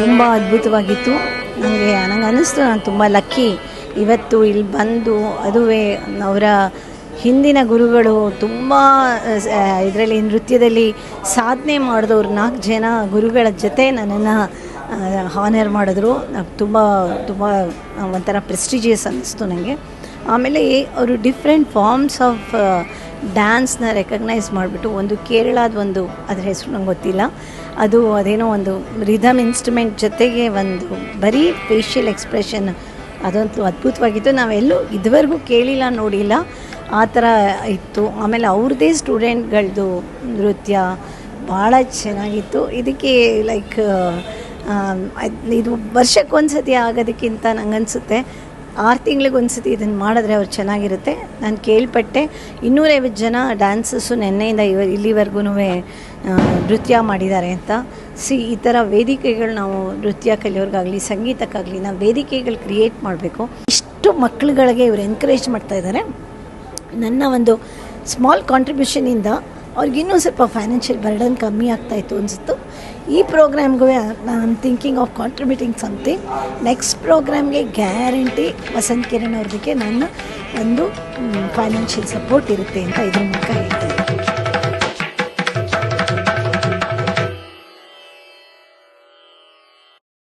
ತುಂಬ ಅದ್ಭುತವಾಗಿತ್ತು. ನನಗೆ ನನಗೆ ಅನ್ನಿಸ್ತು, ನಾನು ತುಂಬ ಲಕ್ಕಿ ಇವತ್ತು ಇಲ್ಲಿ ಬಂದು ಅದುವೇ ಅವರ ಹಿಂದಿನ ಗುರುಗಳು ತುಂಬ ಇದರಲ್ಲಿ ನೃತ್ಯದಲ್ಲಿ ಸಾಧನೆ ಮಾಡಿದವ್ರು ನಾಲ್ಕು ಜನ ಗುರುಗಳ ಜೊತೆ ನನ್ನನ್ನು ಹಾನರ್ ಮಾಡಿದ್ರು. ತುಂಬ ತುಂಬ ಒಂಥರ ಪ್ರೆಸ್ಟಿಜಿಯಸ್ ಅನ್ನಿಸ್ತು ನನಗೆ ಆಮೇಲೆ ಅವರು ಡಿಫ್ರೆಂಟ್ ಫಾರ್ಮ್ಸ್ ಆಫ್ ಡ್ಯಾನ್ಸ್ನ ರೆಕಗ್ನೈಸ್ ಮಾಡಿಬಿಟ್ಟು ಒಂದು ಕೇರಳದ ಒಂದು, ಅದ್ರ ಹೆಸರು ನಂಗೆ ಗೊತ್ತಿಲ್ಲ. ಅದು ಅದೇನೋ ಒಂದು ರಿದಮ್ ಇನ್ಸ್ಟ್ರುಮೆಂಟ್ ಜೊತೆಗೆ ಒಂದು ಬರೀ ಫೇಶಿಯಲ್ ಎಕ್ಸ್ಪ್ರೆಷನ್ ಅದಂತೂ ಅದ್ಭುತವಾಗಿತ್ತು. ನಾವೆಲ್ಲೂ ಇದುವರೆಗೂ ಕೇಳಿಲ್ಲ, ನೋಡಿಲ್ಲ. ಆ ಥರ ಇತ್ತು. ಆಮೇಲೆ ಅವ್ರದ್ದೇ ಸ್ಟೂಡೆಂಟ್ಗಳದ್ದು ನೃತ್ಯ ಭಾಳ ಚೆನ್ನಾಗಿತ್ತು. ಇದಕ್ಕೆ ಲೈಕ್ ಇದು ವರ್ಷಕ್ಕೊಂದ್ಸತಿ ಆಗೋದಕ್ಕಿಂತ ನಂಗನ್ಸುತ್ತೆ. ಆರು ತಿಂಗಳಿಗೆ ಒಂದ್ಸತಿ ಇದನ್ನು ಮಾಡಿದ್ರೆ ಅವ್ರು ಚೆನ್ನಾಗಿರುತ್ತೆ. ನಾನು ಕೇಳ್ಪಟ್ಟೆ. ಇನ್ನೂರೈವತ್ತು ಜನ ಡ್ಯಾನ್ಸಸ್ಸು ನೆನ್ನೆಯಿಂದ ಇವ ಇಲ್ಲಿವರೆಗೂ ನೃತ್ಯ ಮಾಡಿದ್ದಾರೆ ಅಂತ. ಸಿ, ಈ ಥರ ವೇದಿಕೆಗಳು ನಾವು ನೃತ್ಯ ಕಲಿಯೋರ್ಗಾಗಲಿ, ಸಂಗೀತಕ್ಕಾಗಲಿ ನಾವು ವೇದಿಕೆಗಳು ಕ್ರಿಯೇಟ್ ಮಾಡಬೇಕು. ಇಷ್ಟು ಮಕ್ಕಳುಗಳಿಗೆ ಇವರು ಎನ್ಕರೇಜ್ ಮಾಡ್ತಾ ಇದ್ದಾರೆ ನನ್ನ ಒಂದು ಸ್ಮಾಲ್ ಕಾಂಟ್ರಿಬ್ಯೂಷನಿಂದ ಅವ್ರಿಗೆ ಇನ್ನೂ ಸ್ವಲ್ಪ ಫೈನಾನ್ಷಿಯಲ್ ಬರ್ಡನ್ ಕಮ್ಮಿ ಆಗ್ತಾಯಿತ್ತು ಅನಿಸುತ್ತು. ಈ ಪ್ರೋಗ್ರಾಮ್ಗೂ ನಾನು thinking of contributing something next ಪ್ರೋಗ್ರಾಮ್ಗೆ guarantee Vasanth Kiran ಅವ್ರದಕ್ಕೆ ನನ್ನ ಒಂದು ಫೈನಾನ್ಷಿಯಲ್ ಸಪೋರ್ಟ್ ಇರುತ್ತೆ ಅಂತ ಇದ್ರ ಮೂಲಕ ಹೇಳ್ತೀನಿ.